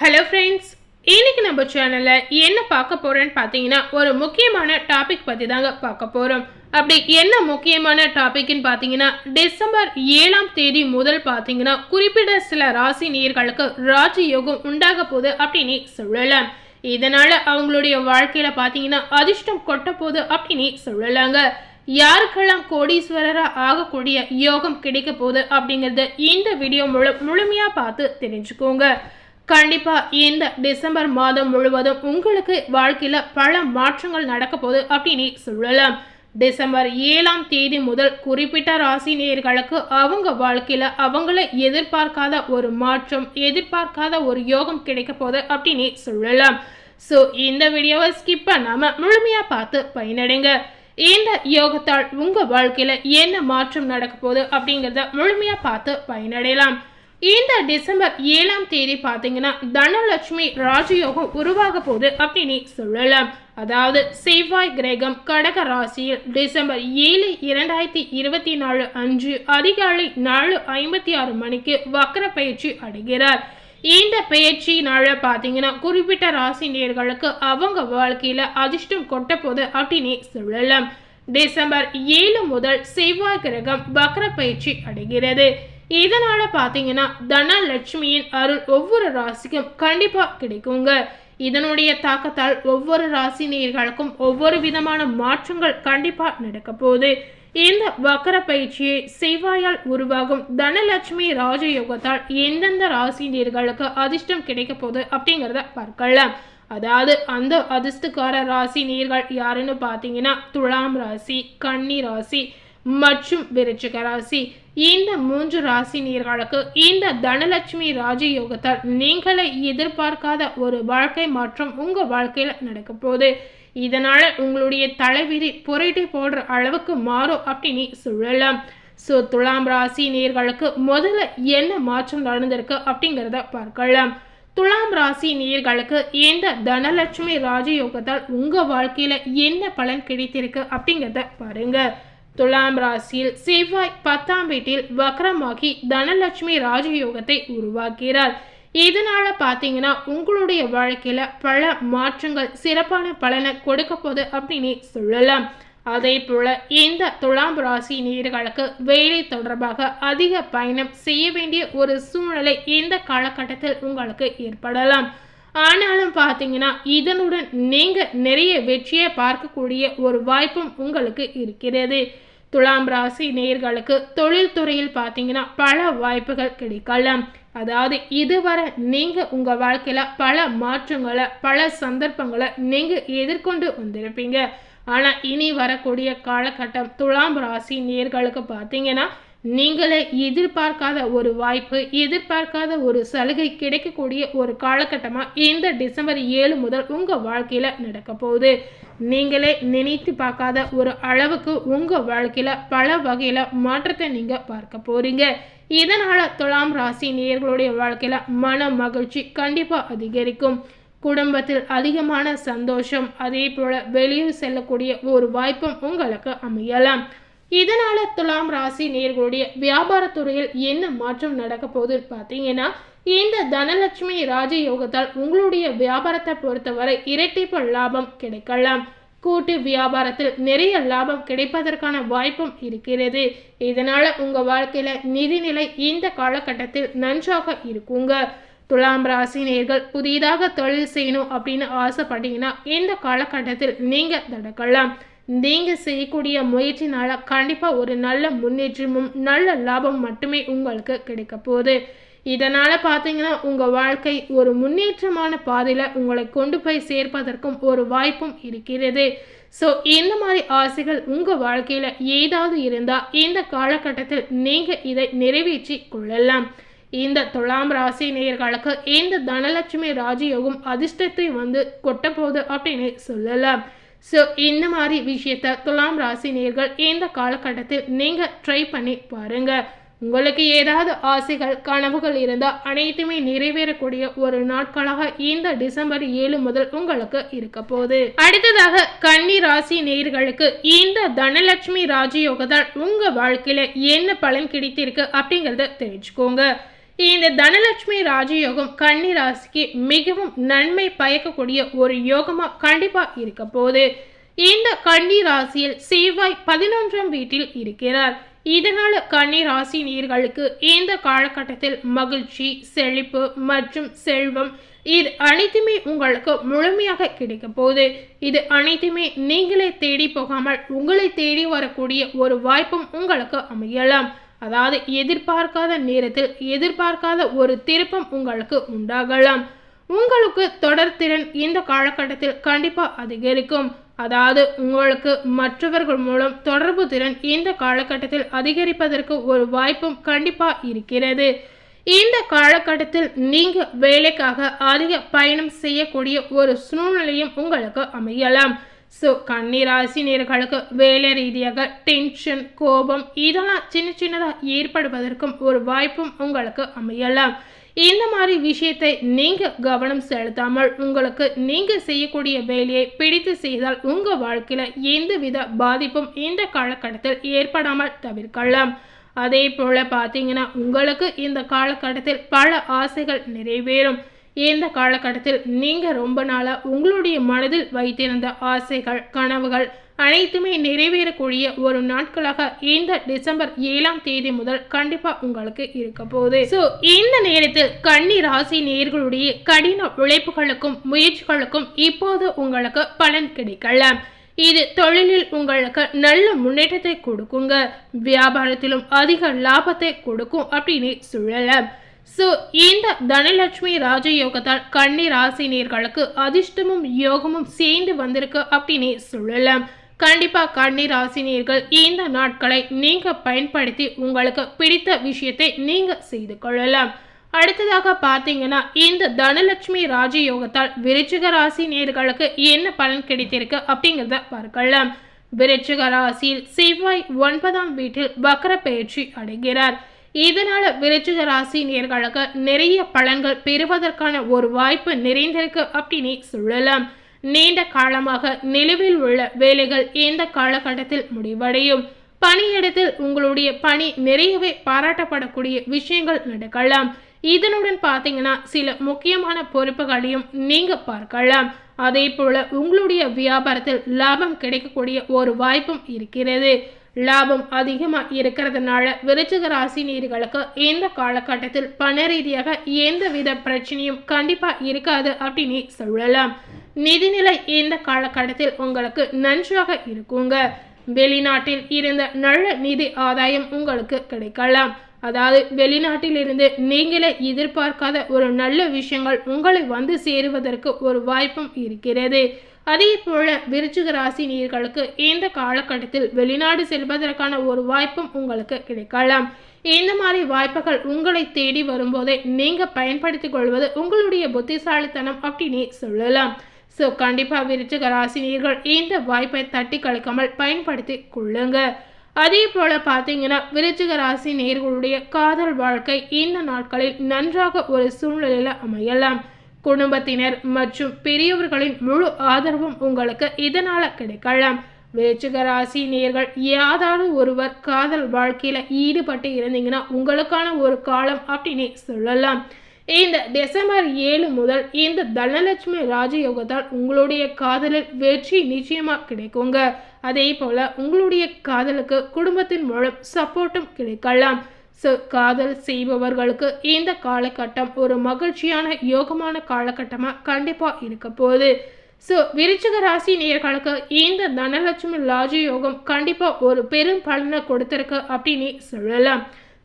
Hello friends இன்றைக்கி நம்ம சேனலில் என்ன பார்க்க போகிறோன்னு பார்த்தீங்கன்னா ஒரு முக்கியமான டாபிக் பற்றி தாங்க பார்க்க போகிறோம் அப்படி என்ன முக்கியமான டாபிக்னு பார்த்தீங்கன்னா டிசம்பர் ஏழாம் தேதி முதல் பார்த்தீங்கன்னா குறிப்பிட்ட சில ராசி நேர்களுக்கு ராஜயோகம் உண்டாக போகுது அப்படின்னு சொல்லலாம். இதனால் அவங்களுடைய வாழ்க்கையில் பார்த்தீங்கன்னா அதிர்ஷ்டம் கொட்ட போகுது அப்படின்னு சொல்லலாங்க. யாருக்கெல்லாம் கோடீஸ்வரராக ஆகக்கூடிய யோகம் கிடைக்க போகுது அப்படிங்கிறத இந்த வீடியோ முழு முழுமையாக பார்த்து தெரிஞ்சுக்கோங்க. கண்டிப்பா இந்த டிசம்பர் மாதம் முழுவதும் உங்களுக்கு வாழ்க்கையில பல மாற்றங்கள் நடக்க போகுது அப்படின்னு சொல்லலாம். டிசம்பர் ஏழாம் தேதி முதல் குறிப்பிட்ட ராசி நேர்களுக்கு அவங்க வாழ்க்கையில் அவங்கள எதிர்பார்க்காத ஒரு மாற்றம் எதிர்பார்க்காத ஒரு யோகம் கிடைக்க போகுது அப்படின்னு சொல்லலாம். ஸோ இந்த வீடியோவை ஸ்கிப் பண்ணாமல் முழுமையாக பார்த்து பயனடைங்க. இந்த யோகத்தால் உங்கள் வாழ்க்கையில் என்ன மாற்றம் நடக்க போகுது அப்படிங்கிறத முழுமையாக பார்த்து பயனடையலாம். இந்த டிசம்பர் ஏழாம் தேதி பார்த்தீங்கன்னா தனலட்சுமி ராஜயோகம் உருவாக போகுது அப்படின்னு சொல்லலாம். அதாவது செவ்வாய் கிரகம் கடக ராசியில் டிசம்பர் ஏழு இரண்டாயிரத்தி இருபத்தி நாலு அன்று அதிகாலை நாலு ஐம்பத்தி ஆறு மணிக்கு வக்கர பயிற்சி அடைகிறார். இந்த பயிற்சியினால பார்த்தீங்கன்னா குறிப்பிட்ட ராசி நேர்களுக்கு அவங்க வாழ்க்கையில் அதிர்ஷ்டம் கொட்ட போது அப்படின்னு சொல்லலாம். டிசம்பர் ஏழு முதல் செவ்வாய் கிரகம் வக்கர பயிற்சி அடைகிறது. இதனால் பார்த்தீங்கன்னா தனலட்சுமியின் அருள் ஒவ்வொரு ராசிக்கும் கண்டிப்பாக கிடைக்குங்க. இதனுடைய தாக்கத்தால் ஒவ்வொரு ராசி நேர்களுக்கும் ஒவ்வொரு விதமான மாற்றங்கள் கண்டிப்பாக நடக்க போகுது. இந்த வக்கர பயிற்சியை செவ்வாயால் உருவாகும் தனலட்சுமி ராஜயோகத்தால் எந்தெந்த ராசி நேர்களுக்கு அதிர்ஷ்டம் கிடைக்க போகுது அப்படிங்கிறத பார்க்கலாம். அதாவது அந்த அதிர்ஷ்டக்கார ராசி நீர்கள் யாருன்னு பார்த்தீங்கன்னா துலாம் ராசி கன்னி ராசி மற்றும் விருச்சிக ராசி. இந்த மூன்று ராசி நீர்களுக்கு இந்த தனலட்சுமி ராஜயோகத்தால் நீங்களே எதிர்பார்க்காத ஒரு வாழ்க்கை மாற்றம் உங்க வாழ்க்கையில் நடக்க போகுது. இதனால உங்களுடைய தலைவிதி புரட்டி போடுற அளவுக்கு மாறும் அப்படின்னு சொல்லலாம். ஸோ துலாம் ராசி நேர்களுக்கு முதல்ல என்ன மாற்றம் நடந்திருக்கு அப்படிங்கிறத பார்க்கலாம். துலாம் ராசி நேர்களுக்கு இந்த தனலட்சுமி ராஜயோகத்தால் உங்கள் வாழ்க்கையில் என்ன பலன் கிடைத்திருக்கு அப்படிங்கிறத பாருங்கள் துலாம் ராசியில் செவ்வாய் பத்தாம் வீட்டில் வக்ரமாகி தனலட்சுமி ராஜயோகத்தை உருவாக்கிறார் இதனால பார்த்தீங்கன்னா உங்களுடைய வாழ்க்கையில பல மாற்றங்கள் சிறப்பான பலனை கொடுக்க போகுது அப்படின்னு சொல்லலாம். அதே போல இந்த துலாம் ராசி நேர்களுக்கு வேலை தொடர்பாக அதிக பயணம் செய்ய வேண்டிய ஒரு சூழ்நிலை இந்த காலகட்டத்தில் உங்களுக்கு ஏற்படலாம். ஆனாலும் பார்த்தீங்கன்னா இதனுடன் நீங்கள் நிறைய வெற்றியை பார்க்கக்கூடிய ஒரு வாய்ப்பும் உங்களுக்கு இருக்கிறது. துலாம் ராசி நேர்களுக்கு தொழில்துறையில் பார்த்தீங்கன்னா பல வாய்ப்புகள் கிடைக்கலாம். அதாவது இதுவரை நீங்கள் உங்கள் வாழ்க்கையில் பல மாற்றங்களை பல சந்தர்ப்பங்களை நீங்கள் எதிர்கொண்டு வந்திருப்பீங்க. ஆனால் இனி வரக்கூடிய காலகட்டம் துலாம் ராசி நேர்களுக்கு பார்த்தீங்கன்னா நீங்களே எதிர்பார்க்காத ஒரு வாய்ப்பு எதிர்பார்க்காத ஒரு சலுகை கிடைக்கக்கூடிய ஒரு காலகட்டமாக இந்த டிசம்பர் ஏழு முதல் உங்கள் வாழ்க்கையில் நடக்க போகுது. நீங்களே நினைத்து பார்க்காத ஒரு அளவுக்கு உங்கள் வாழ்க்கையில் பல வகையில் மாற்றத்தை நீங்கள் பார்க்க போகிறீங்க இதனால் துலாம் ராசி நேர்களுடைய வாழ்க்கையில் மன மகிழ்ச்சி கண்டிப்பாக அதிகரிக்கும். குடும்பத்தில் அதிகமான சந்தோஷம் அதே போல் வெளியில் செல்லக்கூடிய ஒரு வாய்ப்பும் உங்களுக்கு அமையலாம். இதனால துலாம் ராசி நேர்களுடைய வியாபாரத்துறையில் என்ன மாற்றம் நடக்க போகுதுன்னு பார்த்தீங்கன்னா இந்த தனலட்சுமி ராஜயோகத்தால் உங்களுடைய வியாபாரத்தை பொறுத்தவரை இரட்டிப்பு லாபம் கிடைக்கலாம். கூட்டு வியாபாரத்தில் நிறைய லாபம் கிடைப்பதற்கான வாய்ப்பும் இருக்கிறது. இதனால உங்கள் வாழ்க்கையில் நிதிநிலை இந்த காலகட்டத்தில் நன்றாக இருக்குங்க. துலாம் ராசி நேர்கள் புதிதாக தொழில் செய்யணும் அப்படின்னு ஆசைப்பட்டீங்கன்னா இந்த காலகட்டத்தில் நீங்கள் நடக்கலாம் நீங்கள் செய்யக்கூடிய முயற்சினால் கண்டிப்பாக ஒரு நல்ல முன்னேற்றமும் நல்ல லாபம் மட்டுமே உங்களுக்கு கிடைக்க போகுது. இதனால் பார்த்தீங்கன்னா உங்கள் வாழ்க்கை ஒரு முன்னேற்றமான பாதையில் உங்களை கொண்டு போய் சேர்ப்பதற்கும் ஒரு வாய்ப்பும் இருக்கிறது. ஸோ இந்த மாதிரி ஆசைகள் உங்கள் வாழ்க்கையில் ஏதாவது இருந்தால் இந்த காலகட்டத்தில் நீங்கள் இதை நிறைவேற்றி கொள்ளலாம். இந்த துலாம் ராசி நேயர்களுக்கு இந்த தனலட்சுமி ராஜயோகம் அதிர்ஷ்டத்தை வந்து கொட்டப்போகுது அப்படின்னு சொல்லலாம். ஸோ இந்த மாதிரி விஷயத்த துலாம் ராசி நேர்கள் இந்த காலகட்டத்தில் நீங்கள் ட்ரை பண்ணி பாருங்கள் உங்களுக்கு ஏதாவது ஆசைகள் கனவுகள் இருந்தால் அனைத்துமே நிறைவேறக்கூடிய ஒரு நாட்களாக இந்த டிசம்பர் ஏழு முதல் உங்களுக்கு இருக்க போகுது. அடுத்ததாக கன்னி ராசி நேர்களுக்கு இந்த தனலட்சுமி ராஜயோகத்தால் உங்கள் வாழ்க்கையில் என்ன பலன் கிடைத்திருக்கு அப்படிங்கிறத தெரிஞ்சுக்கோங்க. இந்த தனலட்சுமி ராஜயோகம் கன்னி ராசிக்கு மிகவும் நன்மை பயக்கக்கூடிய ஒரு யோகமா கண்டிப்பா இருக்க போது இந்த கன்னி ராசியில் செவ்வாய் பதினொன்றாம் வீட்டில் இருக்கிறார். இதனால் கன்னி ராசி நீர்களுக்கு இந்த காலகட்டத்தில் மகிழ்ச்சி செழிப்பு மற்றும் செல்வம் இது அனைத்துமே உங்களுக்கு முழுமையாக கிடைக்க போகுது. இது அனைத்துமே நீங்களே தேடி போகாமல் உங்களை தேடி வரக்கூடிய ஒரு வாய்ப்பும் உங்களுக்கு அமையலாம். அதாவது எதிர்பார்க்காத நேரத்தில் எதிர்பார்க்காத ஒரு திருப்பம் உங்களுக்கு உண்டாகலாம். உங்களுக்கு தொடர்திறன் இந்த காலகட்டத்தில் கண்டிப்பாக அதிகரிக்கும். அதாவது உங்களுக்கு மற்றவர்கள் மூலம் தொடர்பு திறன் இந்த காலகட்டத்தில் அதிகரிப்பதற்கு ஒரு வாய்ப்பும் கண்டிப்பாக இருக்கிறது. இந்த காலகட்டத்தில் நீங்கள் வேலைக்காக அதிக பயணம் செய்யக்கூடிய ஒரு சூழ்நிலையும் உங்களுக்கு அமையலாம். ஸோ கன்னிராசினியர்களுக்கு வேலை ரீதியாக டென்ஷன் கோபம் இதெல்லாம் சின்ன சின்னதாக ஏற்படுவதற்கும் ஒரு வாய்ப்பும் உங்களுக்கு அமையலாம். இந்த மாதிரி விஷயத்தை நீங்கள் கவனம் செலுத்தாமல் உங்களுக்கு நீங்கள் செய்யக்கூடிய வேலையை பிடித்து செய்தால் உங்கள் வாழ்க்கையில் எந்தவித பாதிப்பும் இந்த காலகட்டத்தில் ஏற்படாமல் தவிர்க்கலாம். அதே போல் பார்த்தீங்கன்னா உங்களுக்கு இந்த காலகட்டத்தில் பல ஆசைகள் நிறைவேறும். இந்த காலகட்டத்தில் நீங்கள் ரொம்ப நாளாக உங்களுடைய மனதில் வைத்திருந்த ஆசைகள் கனவுகள் அனைத்துமே நிறைவேறக்கூடிய ஒரு நாட்களாக இந்த டிசம்பர் ஏழாம் தேதி முதல் கண்டிப்பாக உங்களுக்கு இருக்க போகுது. ஸோ இந்த நேரத்தில் கன்னி ராசி நேர்களுடைய கடின உழைப்புகளுக்கும் முயற்சிகளுக்கும் இப்போது உங்களுக்கு பலன் கிடைக்கலாம் இது தொழிலில் உங்களுக்கு நல்ல முன்னேற்றத்தை கொடுக்குங்க. வியாபாரத்திலும் அதிக லாபத்தை கொடுக்கும் அப்படின்னு சொல்லலாம் ஸோ இந்த தனலட்சுமி ராஜயோகத்தால் கன்னி ராசினியர்களுக்கு அதிர்ஷ்டமும் யோகமும் சேர்ந்து வந்திருக்கு அப்படின்னு சொல்லலாம். கண்டிப்பாக கன்னி ராசினியர்கள் இந்த நாட்களை நீங்கள் பயன்படுத்தி உங்களுக்கு பிடித்த விஷயத்தை நீங்கள் செய்து கொள்ளலாம். அடுத்ததாக பார்த்தீங்கன்னா இந்த தனலட்சுமி ராஜயோகத்தால் விருச்சிக ராசி நேர்களுக்கு என்ன பலன் கிடைத்திருக்கு அப்படிங்கிறத பார்க்கலாம். விருச்சிக ராசியில் செவ்வாய் ஒன்பதாம் வீட்டில் வக்கர பயிற்சி அடைகிறார். இதனால விருச்சிக ராசி நேர்களுக்கு நிறைய பலன்கள் பெறுவதற்கான ஒரு வாய்ப்பு நிறைந்திருக்கு அப்படின்னு சொல்லலாம். நீண்ட காலமாக நிலுவில் உள்ள வேலைகள் இந்த காலகட்டத்தில் முடிவடையும். பணியிடத்தில் உங்களுடைய பணி நிறையவே பாராட்டப்படக்கூடிய விஷயங்கள் நடக்கலாம். இதனுடன் பார்த்தீங்கன்னா சில முக்கியமான பொறுப்புகளையும் நீங்க பார்க்கலாம். அதே போல உங்களுடைய வியாபாரத்தில் லாபம் கிடைக்கக்கூடிய ஒரு வாய்ப்பும் இருக்கிறது. லாபம் அதிகமாக இருக்கிறதுனால விருச்சிக ராசி நீர்களுக்கு இந்த காலகட்டத்தில் பண ரீதியாக எந்தவித பிரச்சனையும் கண்டிப்பாக இருக்காது அப்படின்னு சொல்லலாம். நிதிநிலை இந்த காலகட்டத்தில் உங்களுக்கு நன்றாக இருக்குங்க. வெளிநாட்டில் இருந்த நல்ல நிதி ஆதாயம் உங்களுக்கு கிடைக்கலாம். அதாவது வெளிநாட்டில் இருந்து நீங்களே எதிர்பார்க்காத ஒரு நல்ல விஷயங்கள் உங்களை வந்து சேருவதற்கு ஒரு வாய்ப்பும் இருக்கிறது. அதே போல விருச்சிக ராசி நீர்களுக்கு இந்த காலகட்டத்தில் வெளிநாடு செல்வதற்கான ஒரு வாய்ப்பும் உங்களுக்கு கிடைக்கலாம். இந்த மாதிரி வாய்ப்புகள் உங்களை தேடி வரும்போதே நீங்க பயன்படுத்தி கொள்வது உங்களுடைய புத்திசாலித்தனம் அப்படின்னு சொல்லலாம். ஸோ கண்டிப்பாக விருச்சிக ராசினியர்கள் இந்த வாய்ப்பை தட்டி கழிக்காமல் பயன்படுத்தி கொள்ளுங்க. அதே போல பார்த்தீங்கன்னா விருச்சிக ராசி நேர்களுடைய காதல் வாழ்க்கை இந்த நாட்களில் நன்றாக ஒரு சூழ்நிலையில் அமையலாம். குடும்பத்தினர் மற்றும் பெரியவர்களின் முழு ஆதரவும் உங்களுக்கு இதனால் கிடைக்கலாம். விருச்சிக ராசி நேர்கள் யாராவது ஒருவர் காதல் வாழ்க்கையில் ஈடுபட்டு இருந்தீங்கன்னா உங்களுக்கான ஒரு காலம் அப்படின்னு சொல்லலாம். இந்த டிசம்பர் ஏழு முதல் இந்த தனலட்சுமி ராஜயோகத்தால் உங்களுடைய காதலில் வெற்றி நிச்சயமாக கிடைக்குங்க. அதே போல் உங்களுடைய காதலுக்கு குடும்பத்தின் மூலம் சப்போர்ட்டும் கிடைக்கலாம். காதல் செய்பவர்களுக்கு இந்த காலகட்டம் ஒரு மகிழ்ச்சியான யோகமான காலகட்டமாக கண்டிப்பாக இருக்க போகுது. ஸோ விருச்சிக ராசி நேர்களுக்கு இந்த தனலட்சுமி ராஜயோகம் கண்டிப்பாக ஒரு பெரும் பலனை கொடுத்துருக்கு அப்படின்னு சொல்லலாம்.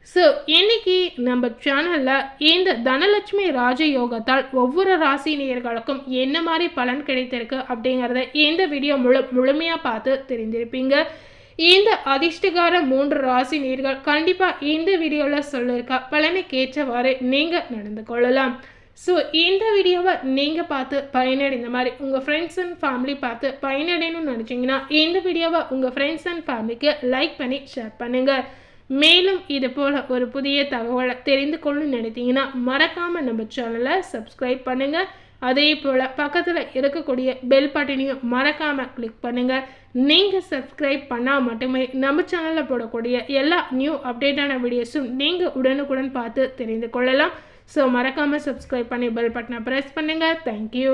ஸோ இன்னைக்கு நம்ம சேனலில் இந்த தனலட்சுமி ராஜயோகத்தால் ஒவ்வொரு ராசி நேயர்களுக்கும் என்ன மாதிரி பலன் கிடைத்திருக்கு அப்படிங்கிறத இந்த வீடியோ முழு முழுமையாக பார்த்து தெரிஞ்சிருப்பீங்க இந்த அதிர்ஷ்டகார மூன்று ராசி நீர்கள் கண்டிப்பாக இந்த வீடியோவில் சொல்லியிருக்க பலனுக்கு ஏற்றவாறு நீங்கள் நடந்து கொள்ளலாம். ஸோ இந்த வீடியோவை நீங்கள் பார்த்து பயனடைந்த மாதிரி உங்கள் ஃப்ரெண்ட்ஸ் அண்ட் ஃபேமிலி பார்த்து பயனடையணும்னு நினச்சிங்கன்னா இந்த வீடியோவை உங்கள் ஃப்ரெண்ட்ஸ் அண்ட் ஃபேமிலிக்கு லைக் பண்ணி ஷேர் பண்ணுங்கள் மேலும் இது போல் ஒரு புதிய தகவலை தெரிந்து கொள்ளணும்னு நினைத்தீங்கன்னா மறக்காமல் நம்ம சேனலை சப்ஸ்கிரைப் பண்ணுங்கள் அதே போல் பக்கத்தில் இருக்கக்கூடிய பெல் பட்டனையும் மறக்காமல் கிளிக் பண்ணுங்கள் நீங்கள் சப்ஸ்கிரைப் பண்ணால் மட்டுமே நம்ம சேனலில் போடக்கூடிய எல்லா நியூ அப்டேட்டான வீடியோஸும் நீங்கள் உடனுக்குடன் பார்த்து தெரிந்து கொள்ளலாம். ஸோ மறக்காமல் சப்ஸ்கிரைப் பண்ணி பெல் பட்டனை ப்ரெஸ் பண்ணுங்கள் தேங்க்யூ